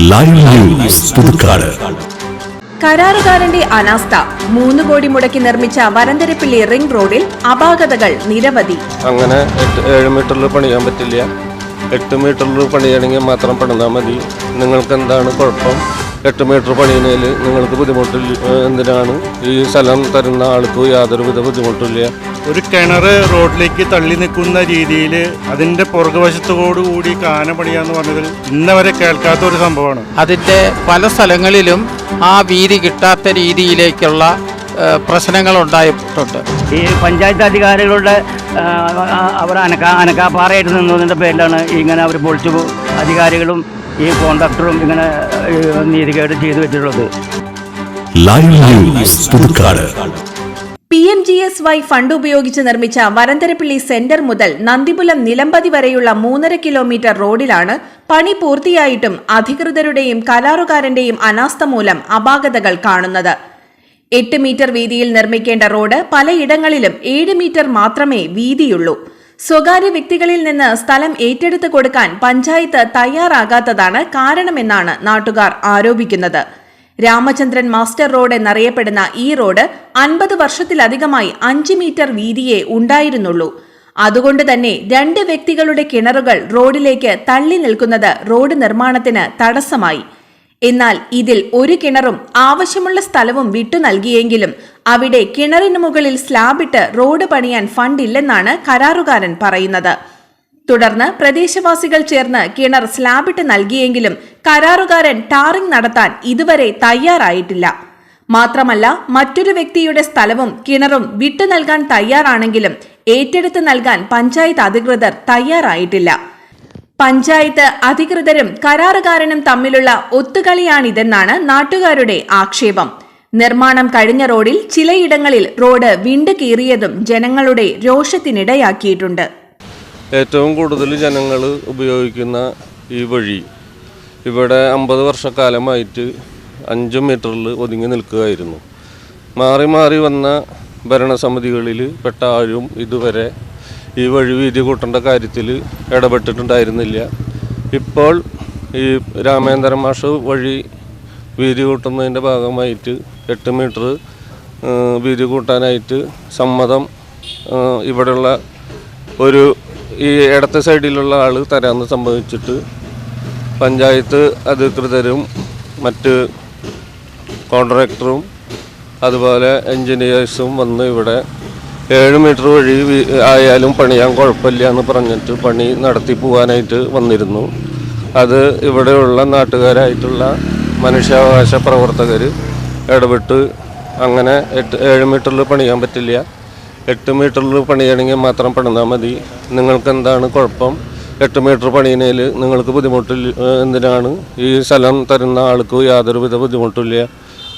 Live news Puthukkad. കരാറുകാരന്റെ അനാസ്ഥ. മൂന്ന് കോടി മുടക്കി നിർമ്മിച്ച വരന്തരപ്പിള്ളി റിംഗ് റോഡിൽ അപാകതകൾ നിരവധി. അങ്ങനെ ഏഴ് മീറ്ററിൽ പണിയാൻ പറ്റില്ല. എട്ട് മീറ്ററിൽ പണിയണമെങ്കിൽ മാത്രം പണിതാൽ മതി. നിങ്ങൾക്ക് എന്താണ് കുഴപ്പം? എട്ട് മീറ്റർ പണിയുന്നതിൽ നിങ്ങൾക്ക് ബുദ്ധിമുട്ടില്ല എന്തിനാണ് ഈ സ്ഥലം തരുന്ന ആൾക്ക് യാതൊരുവിധ ബുദ്ധിമുട്ടില്ല ഒരു കിണർ റോഡിലേക്ക് തള്ളി നിൽക്കുന്ന രീതിയിൽ അതിന്റെ പുറകുവശത്തോടുകൂടി കാന പണിയാന്ന് പറഞ്ഞതിൽ ഇന്നവരെ കേൾക്കാത്ത ഒരു സംഭവമാണ്. അതിന്റെ പല സ്ഥലങ്ങളിലും ആ വീതി കിട്ടാത്ത രീതിയിലേക്കുള്ള പ്രശ്നങ്ങൾ ഉണ്ടായിട്ടുണ്ട് ഈ പഞ്ചായത്ത് അധികാരികളുടെ അവർ അനക്കാ അനക്കാപ്പാറയായിട്ട് നിന്നതിന്റെ പേരിലാണ് ഇങ്ങനെ അവർ പൊളിച്ചു അധികാരികളും ഈ കോൺട്രാക്ടറും ഇങ്ങനെ നീതികേട് ചെയ്തു വെച്ചിട്ടുള്ളത്. Live news Puthukkad P M G S Y fund ഉപയോഗിച്ച് നിർമ്മിച്ച വരന്തരപ്പിള്ളി സെന്റർ മുതൽ നന്ദിപുലം നിലമ്പതി വരെയുള്ള മൂന്നര കിലോമീറ്റർ റോഡിലാണ് പണി പൂർത്തിയായിട്ടും അധികൃതരുടെയും കരാറുകാരന്റെയും അനാസ്ഥ മൂലം അപാകതകൾ കാണുന്നത്. എട്ട് മീറ്റർ വീതിയിൽ നിർമ്മിക്കേണ്ട റോഡ് പലയിടങ്ങളിലും ഏഴ് മീറ്റർ മാത്രമേ വീതിയുള്ളൂ. സ്വകാര്യ വ്യക്തികളിൽ നിന്ന് സ്ഥലം ഏറ്റെടുത്ത് കൊടുക്കാൻ പഞ്ചായത്ത് തയ്യാറാകാത്തതാണ് കാരണമെന്നാണ് നാട്ടുകാർ ആരോപിക്കുന്നത്. രാമചന്ദ്രൻ മാസ്റ്റർ റോഡ് എന്നറിയപ്പെടുന്ന ഈ റോഡ് അൻപത് വർഷത്തിലധികമായി അഞ്ച് മീറ്റർ വീതിയേ ഉണ്ടായിരുന്നുള്ളൂ. അതുകൊണ്ട് തന്നെ രണ്ട് വ്യക്തികളുടെ കിണറുകൾ റോഡിലേക്ക് തള്ളി നിൽക്കുന്നത് റോഡ് നിർമ്മാണത്തിന് തടസ്സമായി. എന്നാൽ ഇതിൽ ഒരു കിണറും ആവശ്യമുള്ള സ്ഥലവും വിട്ടു നൽകിയെങ്കിലും അവിടെ കിണറിന് മുകളിൽ സ്ലാബിട്ട് റോഡ് പണിയാൻ ഫണ്ടില്ലെന്നാണ് കരാറുകാരൻ പറയുന്നത്. തുടർന്ന് പ്രദേശവാസികൾ ചേർന്ന് കിണർ സ്ലാബിട്ട് നൽകിയെങ്കിലും കരാറുകാരൻ ടാറിംഗ് നടത്താൻ ഇതുവരെ തയ്യാറായിട്ടില്ല. മാത്രമല്ല മറ്റൊരു വ്യക്തിയുടെ സ്ഥലവും കിണറും വിട്ടു നൽകാൻ തയ്യാറാണെങ്കിലും ഏറ്റെടുത്ത് നൽകാൻ പഞ്ചായത്ത് അധികൃതർ തയ്യാറായിട്ടില്ല. പഞ്ചായത്ത് അധികൃതരും കരാറുകാരനും തമ്മിലുള്ള ഒത്തുകളിയാണിതെന്നാണ് നാട്ടുകാരുടെ ആക്ഷേപം. നിർമ്മാണം കഴിഞ്ഞ റോഡിൽ ചിലയിടങ്ങളിൽ റോഡ് വിണ്ടു കീറിയതും ജനങ്ങളുടെ രോഷത്തിനിടയാക്കിയിട്ടുണ്ട്. ഏറ്റവും കൂടുതൽ ജനങ്ങൾ ഉപയോഗിക്കുന്ന ഈ വഴി ഇവിടെ അമ്പത് വർഷക്കാലമായിട്ട് അഞ്ച് മീറ്ററിൽ ഒതുങ്ങി നിൽക്കുകയായിരുന്നു. മാറി മാറി വന്ന ഭരണസമിതികളിൽ പെട്ട ആരും ഇതുവരെ ഈ വഴി വീതി കൂട്ടേണ്ട കാര്യത്തിൽ ഇടപെട്ടിട്ടുണ്ടായിരുന്നില്ല. ഇപ്പോൾ ഈ രാമേന്ദ്രൻ മാഷ് വഴി വീതി കൂട്ടുന്നതിന്റെ ഭാഗമായിട്ട് എട്ട് മീറ്റർ വീതി കൂട്ടാനായിട്ട് സമ്മതം ഇവിടെയുള്ള ഒരു ഈ ഇടത്തെ സൈഡിലുള്ള ആൾ തരാമെന്ന് സംഭവിച്ചിട്ട് പഞ്ചായത്ത് അധികൃതരും മറ്റ് കോൺട്രാക്ടറും അതുപോലെ എൻജിനീയേഴ്സും വന്ന് ഇവിടെ ഏഴ് മീറ്റർ വഴി ആയാലും പണിയാൻ കുഴപ്പമില്ല എന്ന് പറഞ്ഞിട്ട് പണി നടത്തി പോകാനായിട്ട് വന്നിരുന്നു. അത് ഇവിടെയുള്ള നാട്ടുകാരായിട്ടുള്ള മനുഷ്യാവകാശ പ്രവർത്തകർ ഇടപെട്ട് അങ്ങനെ എട്ട് ഏഴ് മീറ്ററിൽ പണിയാൻ പറ്റില്ല. എട്ട് മീറ്ററിൽ പണിയണമെങ്കിൽ മാത്രം പണിതാൽ മതി. നിങ്ങൾക്ക് എന്താണ് കുഴപ്പം? എട്ട് മീറ്റർ പണിയുന്നതിൽ നിങ്ങൾക്ക് ബുദ്ധിമുട്ടില്ല എന്തിനാണ്? ഈ സ്ഥലം തരുന്ന ആൾക്ക് യാതൊരുവിധ ബുദ്ധിമുട്ടില്ല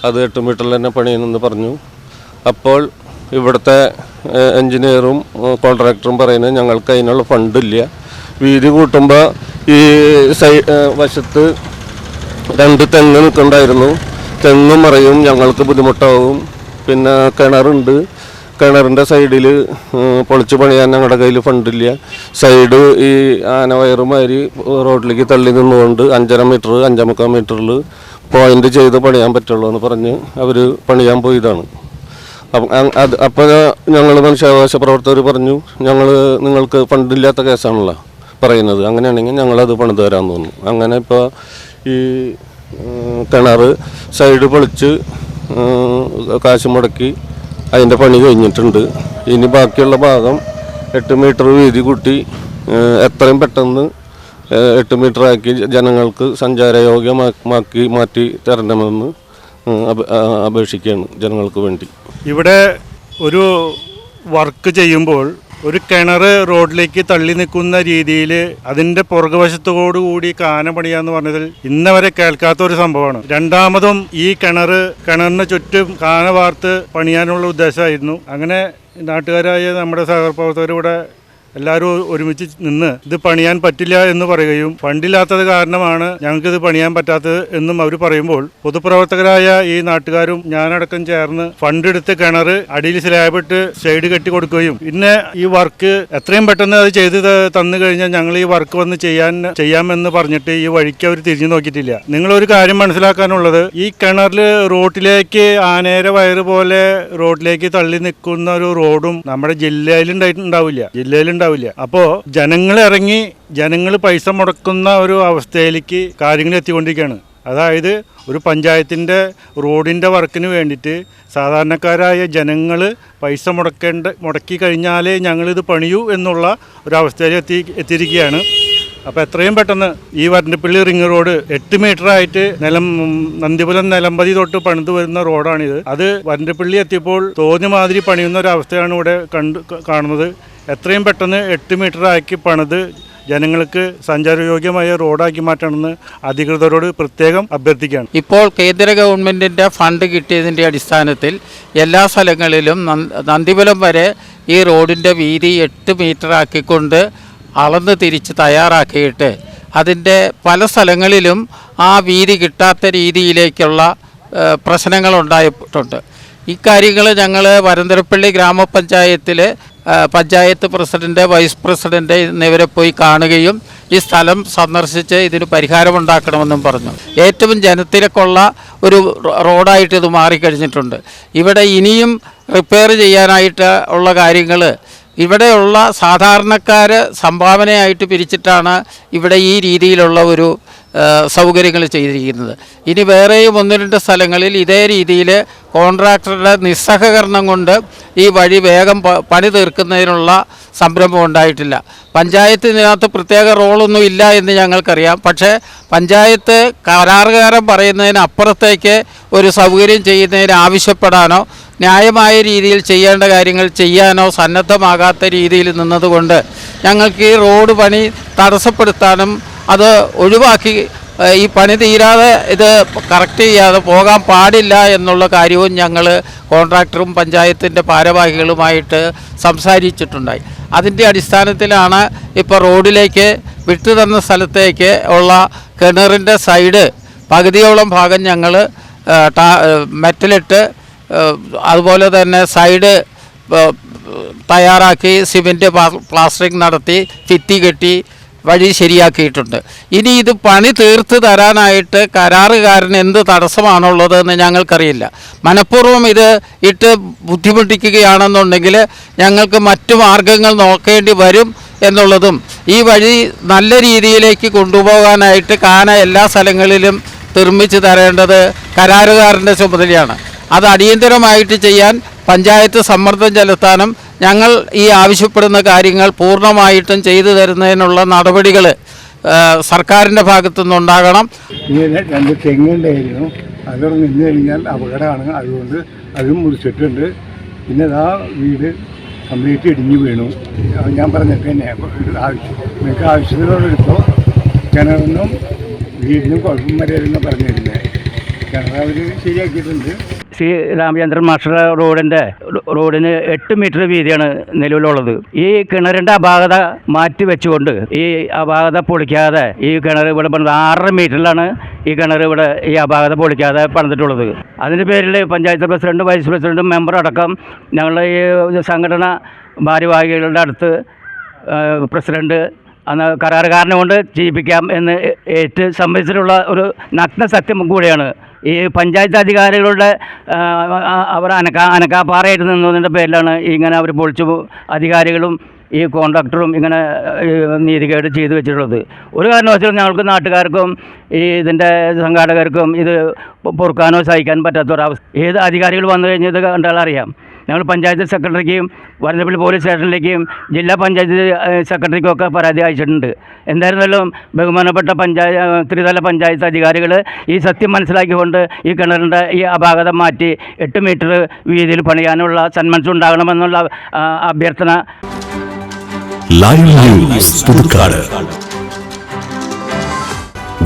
അത് എട്ട് മീറ്ററിൽ തന്നെ പണിയുന്നെന്ന് പറഞ്ഞു. അപ്പോൾ ഇവിടുത്തെ ഏഹ് എഞ്ചിനീയറും കോൺട്രാക്ടറും പറയുന്നത് ഞങ്ങൾക്ക് അതിനുള്ള ഫണ്ടില്ല. വീതി കൂട്ടുമ്പോൾ ഈ സൈ വശത്ത് രണ്ട് തെങ്ങ് നിൽക്കണ്ടായിരുന്നു. തെങ്ങ് മറയും ഞങ്ങൾക്ക് ബുദ്ധിമുട്ടാവും. പിന്നെ കിണറുണ്ട്. കിണറിന്റെ സൈഡിൽ പൊളിച്ചു പണിയാൻ ഞങ്ങളുടെ കയ്യിൽ ഫണ്ടില്ല. സൈഡ് ഈ ആന വയറുമാതിരി റോഡിലേക്ക് തള്ളി നിന്നുകൊണ്ട് അഞ്ചര മീറ്റർ അഞ്ചമുക്കാൽ മീറ്ററിൽ പോയിന്റ് ചെയ്ത് പണിയാൻ പറ്റുള്ളൂ എന്ന് പറഞ്ഞ് അവർ പണിയാൻ പോയതാണ്. അത് അപ്പോൾ ഞങ്ങൾ മനുഷ്യാവകാശ പ്രവർത്തകർ പറഞ്ഞു ഞങ്ങൾ നിങ്ങൾക്ക് ഫണ്ടില്ലാത്ത കേസാണല്ലോ പറയുന്നത്. അങ്ങനെയാണെങ്കിൽ ഞങ്ങളത് പണിത് തരാമെന്ന് തോന്നുന്നു അങ്ങനെ ഇപ്പോൾ ഈ കിണർ സൈഡ് പൊളിച്ച് കാശ് മുടക്കി അതിന്റെ പണി കഴിഞ്ഞിട്ടുണ്ട്. ഇനി ബാക്കിയുള്ള ഭാഗം എട്ട് മീറ്റർ വീതി കൂട്ടി എത്രയും പെട്ടെന്ന് എട്ട് മീറ്റർ ആക്കി ജനങ്ങൾക്ക് സഞ്ചാരയോഗ്യമാക്കി മാറ്റി തരണമെന്ന് അപേക്ഷിക്കുകയാണ് ജനങ്ങൾക്ക് വേണ്ടി. ഇവിടെ ഒരു വർക്ക് ചെയ്യുമ്പോൾ ഒരു കിണർ റോഡിലേക്ക് തള്ളി നിൽക്കുന്ന രീതിയിൽ അതിന്റെ പുറകുവശത്തോടുകൂടി കാന പണിയാന്ന് പറഞ്ഞതിൽ ഇന്നവരെ കേൾക്കാത്ത ഒരു സംഭവമാണ്. രണ്ടാമതും ഈ കിണർ കിണറിന് ചുറ്റും കാന വാർത്ത് പണിയാനുള്ള ഉദ്ദേശമായിരുന്നു. അങ്ങനെ നാട്ടുകാരായ നമ്മുടെ സഹപ്രവർത്തകർ ഇവിടെ എല്ലാവരും ഒരുമിച്ച് നിന്ന് ഇത് പണിയാൻ പറ്റില്ല എന്ന് പറയുകയും ഫണ്ടില്ലാത്തത് കാരണമാണ് ഞങ്ങൾക്ക് ഇത് പണിയാൻ പറ്റാത്തത് എന്നും അവർ പറയുമ്പോൾ പൊതുപ്രവർത്തകരായ ഈ നാട്ടുകാരും ഞാനടക്കം ചേർന്ന് ഫണ്ട് എടുത്ത് കിണർ അടിയിൽ സ്ലാബിട്ട് സൈഡ് കെട്ടി കൊടുക്കുകയും പിന്നെ ഈ വർക്ക് എത്രയും പെട്ടെന്ന് അത് ചെയ്ത് തന്നു കഴിഞ്ഞാൽ ഞങ്ങൾ ഈ വർക്ക് വന്ന് ചെയ്യാൻ ചെയ്യാമെന്ന് പറഞ്ഞിട്ട് ഈ വഴിക്ക് അവർ തിരിഞ്ഞു നോക്കിയിട്ടില്ല. നിങ്ങളൊരു കാര്യം മനസ്സിലാക്കാനുള്ളത് ഈ കിണറിൽ റോട്ടിലേക്ക് ആനേര വയറ് പോലെ റോഡിലേക്ക് തള്ളി നിൽക്കുന്ന ഒരു റോഡും നമ്മുടെ ജില്ലയിൽ ജില്ലയിലുണ്ടാവും ഉണ്ടാവില്ല. അപ്പോൾ ജനങ്ങൾ ഇറങ്ങി ജനങ്ങൾ പൈസ മുടക്കുന്ന ഒരു അവസ്ഥയിലേക്ക് കാര്യങ്ങൾ എത്തിക്കൊണ്ടിരിക്കുകയാണ്. അതായത് ഒരു പഞ്ചായത്തിന്റെ റോഡിന്റെ വർക്കിന് വേണ്ടിയിട്ട് സാധാരണക്കാരായ ജനങ്ങൾ പൈസ മുടക്കേണ്ട മുടക്കി കഴിഞ്ഞാലേ ഞങ്ങളിത് പണിയൂ എന്നുള്ള ഒരവസ്ഥയിൽ എത്തി എത്തിയിരിക്കുകയാണ്. അപ്പോൾ എത്രയും പെട്ടെന്ന് ഈ വരണ്ടപ്പള്ളി റിംഗ് റോഡ് എട്ട് മീറ്റർ ആയിട്ട് നിലം നന്ദിപുരം നിലമ്പതി തൊട്ട് പണിത് വരുന്ന റോഡാണിത്. അത് വരണ്ടപ്പള്ളി എത്തിയപ്പോൾ തോന്നിയ മാതിരി പണിയുന്ന ഒരു അവസ്ഥയാണ് ഇവിടെ കണ്ട് കാണുന്നത്. എത്രയും പെട്ടെന്ന് എട്ട് മീറ്റർ ആക്കി പണിത് ജനങ്ങൾക്ക് സഞ്ചാരയോഗ്യമായ റോഡാക്കി മാറ്റണമെന്ന് അധികൃതരോട് പ്രത്യേകം അഭ്യർത്ഥിക്കുകയാണ്. ഇപ്പോൾ കേന്ദ്ര ഗവൺമെന്റിന്റെ ഫണ്ട് കിട്ടിയതിന്റെ അടിസ്ഥാനത്തിൽ എല്ലാ സ്ഥലങ്ങളിലും നന്ദ- നന്ദിപുരം വരെ ഈ റോഡിന്റെ വീതി എട്ട് മീറ്റർ ആക്കിക്കൊണ്ട് അളന്ന് തിരിച്ച് തയ്യാറാക്കിയിട്ട് അതിന്റെ പല സ്ഥലങ്ങളിലും ആ വീതി കിട്ടാത്ത രീതിയിലേക്കുള്ള പ്രശ്നങ്ങളുണ്ടായിട്ടുണ്ട്. ഇക്കാര്യങ്ങൾ ഞങ്ങൾ വരന്തരപ്പള്ളി ഗ്രാമപഞ്ചായത്തിൽ പഞ്ചായത്ത് പ്രസിഡന്റ് വൈസ് പ്രസിഡന്റ് എന്നിവരെ പോയി കാണുകയും ഈ സ്ഥലം സന്ദർശിച്ച് ഇതിന് പരിഹാരമുണ്ടാക്കണമെന്നും പറഞ്ഞു. ഏറ്റവും ജനത്തിരക്കുള്ള ഒരു റോഡായിട്ട് ഇത് മാറിക്കഴിഞ്ഞിട്ടുണ്ട്. ഇവിടെ ഇനിയും റിപ്പയർ ചെയ്യാനായിട്ട് ഉള്ള കാര്യങ്ങൾ ഇവിടെയുള്ള സാധാരണക്കാർ സംഭാവനയായിട്ട് പിരിച്ചിട്ടാണ് ഇവിടെ ഈ രീതിയിലുള്ള ഒരു സൗകര്യങ്ങൾ ചെയ്തിരിക്കുന്നത്. ഇനി വേറെയും ഒന്ന് രണ്ട് സ്ഥലങ്ങളിൽ ഇതേ രീതിയിൽ കോൺട്രാക്ടറുടെ നിസ്സഹകരണം കൊണ്ട് ഈ വഴി വേഗം പണി തീർക്കുന്നതിനുള്ള സംരംഭം ഉണ്ടായിട്ടില്ല. പഞ്ചായത്ത് ഇതിനകത്ത് പ്രത്യേക റോളൊന്നും ഇല്ല എന്ന് ഞങ്ങൾക്കറിയാം. പക്ഷേ പഞ്ചായത്ത് കരാറുകാരൻ പറയുന്നതിന് അപ്പുറത്തേക്ക് ഒരു സൗകര്യം ചെയ്യുന്നതിന് ആവശ്യപ്പെടാനോ ന്യായമായ രീതിയിൽ ചെയ്യേണ്ട കാര്യങ്ങൾ ചെയ്യാനോ സന്നദ്ധമാകാത്ത രീതിയിൽ നിന്നതുകൊണ്ട് ഞങ്ങൾക്ക് ഈ റോഡ് പണി തടസ്സപ്പെടുത്താനും അത് ഒഴിവാക്കി ഈ പണി തീരാതെ ഇത് കറക്റ്റ് ചെയ്യാതെ പോകാൻ പാടില്ല എന്നുള്ള കാര്യവും ഞങ്ങൾ കോൺട്രാക്ടറും പഞ്ചായത്തിന്റെ ഭാരവാഹികളുമായിട്ട് സംസാരിച്ചിട്ടുണ്ടായി. അതിന്റെ അടിസ്ഥാനത്തിലാണ് ഇപ്പോൾ റോഡിലേക്ക് വിട്ടു തന്ന സ്ഥലത്തേക്ക് ഉള്ള കിണറിന്റെ സൈഡ് പകുതിയോളം ഭാഗം ഞങ്ങൾ മെറ്റലിട്ട് അതുപോലെ തന്നെ സൈഡ് തയ്യാറാക്കി സിമെന്റ് പ്ലാസ്റ്ററിങ് നടത്തി ഭിത്തി കെട്ടി വഴി ശരിയാക്കിയിട്ടുണ്ട്. ഇനി ഇത് പണി തീർത്ത് തരാനായിട്ട് കരാറുകാരൻ എന്ത് തടസ്സമാണുള്ളതെന്ന് ഞങ്ങൾക്കറിയില്ല. മനഃപൂർവം ഇത് ഇട്ട് ബുദ്ധിമുട്ടിക്കുകയാണെന്നുണ്ടെങ്കിൽ ഞങ്ങൾക്ക് മറ്റു മാർഗങ്ങൾ നോക്കേണ്ടി വരും എന്നുള്ളതും ഈ വഴി നല്ല രീതിയിലേക്ക് കൊണ്ടുപോകാനായിട്ട് കാന എല്ലാ സ്ഥലങ്ങളിലും നിർമ്മിച്ച് തരേണ്ടത് കരാറുകാരന്റെ ചുമതലയാണ്. അത് അടിയന്തരമായിട്ട് ചെയ്യാൻ പഞ്ചായത്ത് സമ്മർദ്ദം ചെലുത്താനും ഞങ്ങൾ ഈ ആവശ്യപ്പെടുന്ന കാര്യങ്ങൾ പൂർണമായിട്ടും ചെയ്തു തരുന്നതിനുള്ള നടപടികൾ സർക്കാരിന്റെ ഭാഗത്തുനിന്നുണ്ടാകണം. ഇങ്ങനെ രണ്ട് തെങ്ങുണ്ടായിരുന്നു അതോടെ നിന്ന് കഴിഞ്ഞാൽ അപകടമാണ്. അതുകൊണ്ട് അതും മുറിച്ചിട്ടുണ്ട്. പിന്നെ ആ വീട് കംപ്ലീറ്റ് ഇടിഞ്ഞു വീണു. ഞാൻ പറഞ്ഞിട്ട് തന്നെ. ആവശ്യം നിങ്ങൾക്ക് ആവശ്യത്തിനോടെടുത്തോ കിണറിനും വീടിനും കുഴപ്പം വരെ പറഞ്ഞിരുന്നേ കിണർ അവർ ശരിയാക്കിയിട്ടുണ്ട്. ശ്രീ രാമചന്ദ്രൻ മാസ്റ്റർ റോഡിന്റെ റോഡിന് എട്ട് മീറ്റർ വീതിയാണ് നിലവിലുള്ളത്. ഈ കിണറിന്റെ അപാകത മാറ്റി വെച്ചുകൊണ്ട് ഈ അപാകത പൊളിക്കാതെ ഈ കിണർ ഇവിടെ പണിത് ആറര മീറ്ററിലാണ് ഈ കിണർ ഇവിടെ ഈ അപാകത പൊളിക്കാതെ പണിതിട്ടുള്ളത്. അതിന്റെ പേരിൽ പഞ്ചായത്ത് പ്രസിഡന്റ് വൈസ് പ്രസിഡന്റും മെമ്പർ അടക്കം ഞങ്ങളുടെ ഈ സംഘടന ഭാരവാഹികളുടെ അടുത്ത് പ്രസിഡന്റ് അന്ന് കരാറുകാരനെ കൊണ്ട് ചെയ്യിപ്പിക്കാം എന്ന് ഏറ്റ് സമ്മതിച്ചിട്ടുള്ള ഒരു നഗ്ന സത്യം കൂടിയാണ് ഈ പഞ്ചായത്ത് അധികാരികളുടെ അവർ അനക്കാ അനക്കാപ്പാറയായിട്ട് നിന്നതിന്റെ പേരിലാണ് ഇങ്ങനെ അവർ പൊളിച്ചു അധികാരികളും ഈ കോൺട്രാക്ടറും ഇങ്ങനെ നീതികേട് ചെയ്തു വെച്ചിട്ടുള്ളത്. ഒരു കാരണവശാലും ഞങ്ങൾക്ക് നാട്ടുകാർക്കും ഈ ഇതിന്റെ സംഘാടകർക്കും ഇത് പൊറുക്കാനോ സഹിക്കാൻ പറ്റാത്തൊരവസ്ഥ. ഏത് അധികാരികൾ വന്നു കഴിഞ്ഞാൽ ഇത് കണ്ടാൽ അറിയാം. ഞങ്ങൾ പഞ്ചായത്ത് സെക്രട്ടറിക്കും വരന്തപ്പള്ളി പോലീസ് സ്റ്റേഷനിലേക്കും ജില്ലാ പഞ്ചായത്ത് സെക്രട്ടറിക്കും ഒക്കെ പരാതി അയച്ചിട്ടുണ്ട്. എന്തായിരുന്നാലും ബഹുമാനപ്പെട്ട പഞ്ചായത്ത് ത്രിതല പഞ്ചായത്ത് അധികാരികൾ ഈ സത്യം മനസ്സിലാക്കിക്കൊണ്ട് ഈ കിണറിന്റെ ഈ അപാകത മാറ്റി എട്ട് മീറ്റർ വീതിയിൽ പണിയാനുള്ള സന്മനസ് ഉണ്ടാകണമെന്നുള്ള അഭ്യർത്ഥന.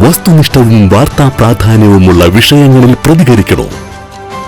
വസ്തുനിഷ്ഠവും വാർത്താ പ്രാധാന്യവുമുള്ള വിഷയങ്ങളിൽ പ്രതികരിക്കണോ?